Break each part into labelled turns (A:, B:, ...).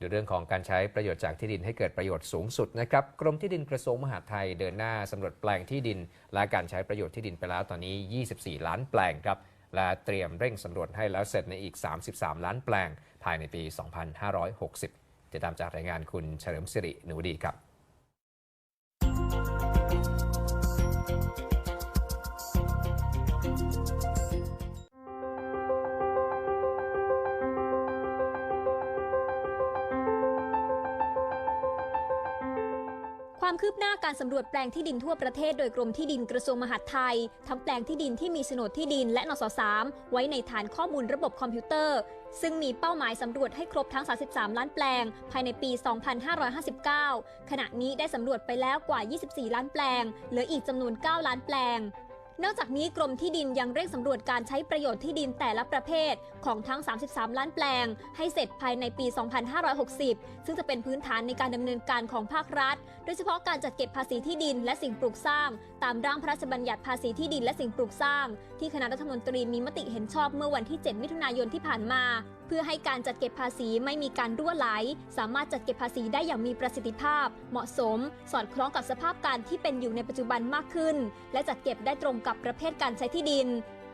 A: ดูเรื่องของการใช้ประโยชน์จากที่ดินให้เกิดประโยชน์สูงสุดนะครับกรมที่ดินกระทรวงมหาดไทยเดินหน้าสำรวจแปลงที่ดิน และการใช้ประโยชน์ที่ดินไปแล้วตอนนี้ 24 ล้านแปลงครับและเตรียมเร่งสำรวจให้แล้วเสร็จในอีก 33 ล้านแปลง ภายในปี 2560 จะตามจากรายงานคุณเฉลิมสิริหนูดีครับ
B: ความคืบหน้าการสำรวจแปลงที่ดินทั่วประเทศโดยกรมที่ดินกระทรวงมหาดไทยทั้งแปลงที่ดินที่มีโฉนดที่ดินและนสสามไว้ในฐานข้อมูลระบบคอมพิวเตอร์ ซึ่งมีเป้าหมายสำรวจให้ครบทั้ง 33 ล้านแปลง ภายในปี 2559 ขณะนี้ได้สำรวจไปแล้วกว่า 24 ล้านแปลง เหลืออีกจำนวน 9 ล้านแปลง นอกจากนี้กรมที่ดินยังเร่งสำรวจการใช้ประโยชน์ที่ดินแต่ละประเภทของทั้ง 33 ล้านแปลง ให้เสร็จภายในปี 2560 ซึ่งจะเป็นพื้นฐานในการดำเนินการของภาครัฐ โดยเฉพาะการจัดเก็บภาษีที่ดินและสิ่งปลูกสร้าง ตามร่างพระราชบัญญัติภาษีที่ดินและสิ่งปลูกสร้าง ที่คณะรัฐมนตรีมีมติเห็นชอบเมื่อวันที่ 7 มิถุนายนที่ผ่านมา เพื่อให้การจัดเก็บภาษีไม่มีการรั่วไหล สามารถจัดเก็บภาษีได้อย่างมีประสิทธิภาพ เหมาะสม สอดคล้องกับสภาพการที่เป็นอยู่ในปัจจุบันมากขึ้น และจัดเก็บได้ตรงกับประเภทการใช้ที่ดิน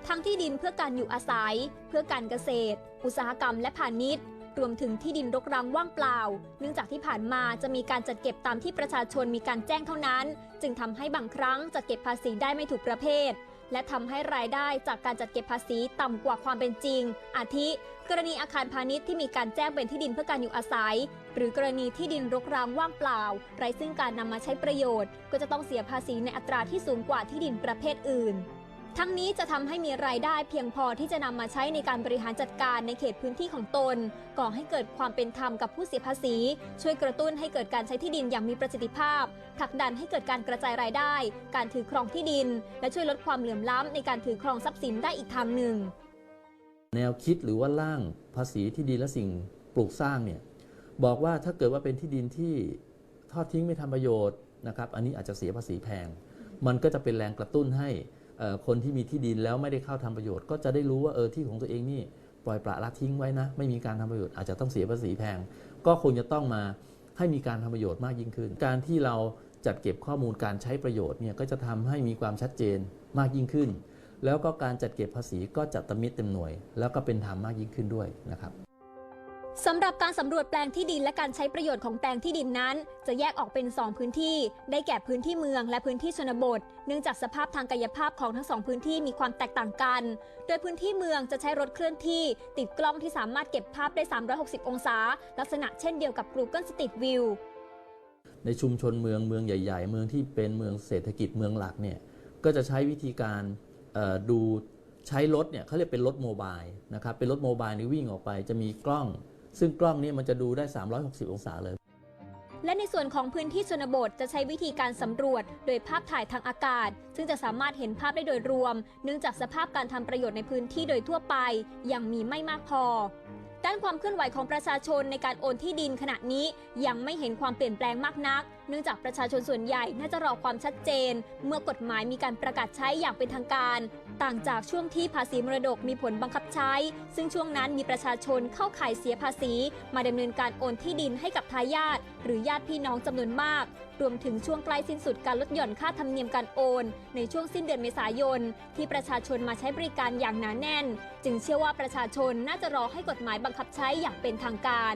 B: ทั้งที่ดินเพื่อการอยู่อาศัย เพื่อการเกษตร อุตสาหกรรมและพาณิชย์รวมถึงที่ดินรกร้างว่างเปล่า เนื่องจากที่ผ่านมาจะมีการจัดเก็บตามที่ประชาชนมีการแจ้งเท่านั้น จึงทำให้บางครั้งจัดเก็บภาษีได้ไม่ถูกประเภท และทำให้รายได้จากการจัดเก็บภาษีต่ำกว่าความเป็นจริง อาทิ กรณีอาคารพาณิชย์ที่มีการแจ้งเป็นที่ดินเพื่อการอยู่อาศัย หรือกรณีที่ดินรกร้างว่างเปล่า ไร้ซึ่งการนำมาใช้ประโยชน์ ก็จะต้องเสียภาษีในอัตราที่สูงกว่าที่ดินประเภทอื่น ทั้งนี้จะทำให้มีรายได้เพียงพอที่จะนำมาใช้ในการบริหารจัดการในเขตพื้นที่ของตน ก่อให้เกิดความเป็นธรรมกับผู้เสียภาษี ช่วยกระตุ้นให้เกิดการใช้ที่ดินอย่างมีประสิทธิภาพผลักดันให้เกิดการกระจายรายได้ การถือครองที่ดิน และช่วยลดความเหลื่อมล้ำในการถือครองทรัพย์สินได้อีกทางหนึ่ง
C: แนวคิดหรือว่าร่างภาษีที่ดินและสิ่งปลูกสร้างเนี่ยบอกว่าถ้าเกิดว่าเป็นที่ดินที่ทอดทิ้งไม่ทำประโยชน์นะครับอันนี้อาจจะเสียภาษีแพง มันก็จะเป็นแรงกระตุ้นให้ คนที่มีที่ดินแล้วไม่ได้เข้าทำประโยชน์ ก็จะได้รู้ว่าเออที่ของตัวเองนี่ปล่อยปละละทิ้งไว้นะ ไม่มีการทำประโยชน์อาจจะต้องเสียภาษีแพง ก็คงจะต้องมาให้มีการทำประโยชน์มากยิ่งขึ้น การที่เราจัดเก็บข้อมูลการใช้ประโยชน์เนี่ยก็จะทำให้มีความชัดเจนมากยิ่งขึ้น แล้วก็การจัดเก็บภาษีก็จะตมมิดเต็มหน่วย แล้วก็เป็นธรรมมากยิ่งขึ้นด้วยนะครับ
B: สำหรับการสำรวจแปลงที่ดินและการใช้ประโยชน์ของแปลงที่ดินนั้น จะแยกออกเป็น 2 พื้นที่ ได้แก่พื้นที่เมืองและพื้นที่ชนบท เนื่องจากสภาพทางกายภาพของทั้งสองพื้นที่มีความแตกต่างกัน โดยพื้นที่เมืองจะใช้รถเคลื่อนที่ ติดกล้องที่สามารถเก็บภาพได้ 360 องศา ลักษณะเช่นเดียวกับ Google Street View
C: ในชุมชนเมืองเมืองใหญ่ ๆ เมืองที่เป็นเมืองเศรษฐกิจเมืองหลักเนี่ยก็จะใช้วิธีการดูใช้รถเนี่ยเขาเรียกเป็นรถโมบายนะครับเป็นรถโมบายนี่วิ่งออกไปจะมีกล้อง ซึ่งกล้องนี้มันจะดูได้ 360 องศาเลย
B: และในส่วนของพื้นที่ชนบทจะใช้วิธีการสำรวจ โดยภาพถ่ายทางอากาศ ซึ่งจะสามารถเห็นภาพได้โดยรวม เนื่องจากสภาพการทำประโยชน์ในพื้นที่โดยทั่วไปยังมีไม่มากพอด้านความเคลื่อนไหวของประชาชนในการโอนที่ดินขณะนี้ยังไม่เห็นความเปลี่ยนแปลงมากนักเนื่องจากประชาชนส่วนใหญ่น่าจะรอความชัดเจน เมื่อกฎหมายมีการประกาศใช้อย่างเป็นทางการ ต่างจากช่วงที่ภาษีมรดกมีผลบังคับใช้ ซึ่งช่วงนั้นมีประชาชนเข้าข่ายเสียภาษี มาดำเนินการโอนที่ดินให้กับทายาทหรือญาติพี่น้องจำนวนมาก รวมถึงช่วงใกล้สิ้นสุดการลดหย่อนค่าธรรมเนียมการโอน ในช่วงสิ้นเดือนเมษายน ที่ประชาชนมาใช้บริการอย่างหนาแน่น จึงเชื่อว่าประชาชนน่าจะรอให้กฎหมายบังคับใช้อย่างเป็นทางการ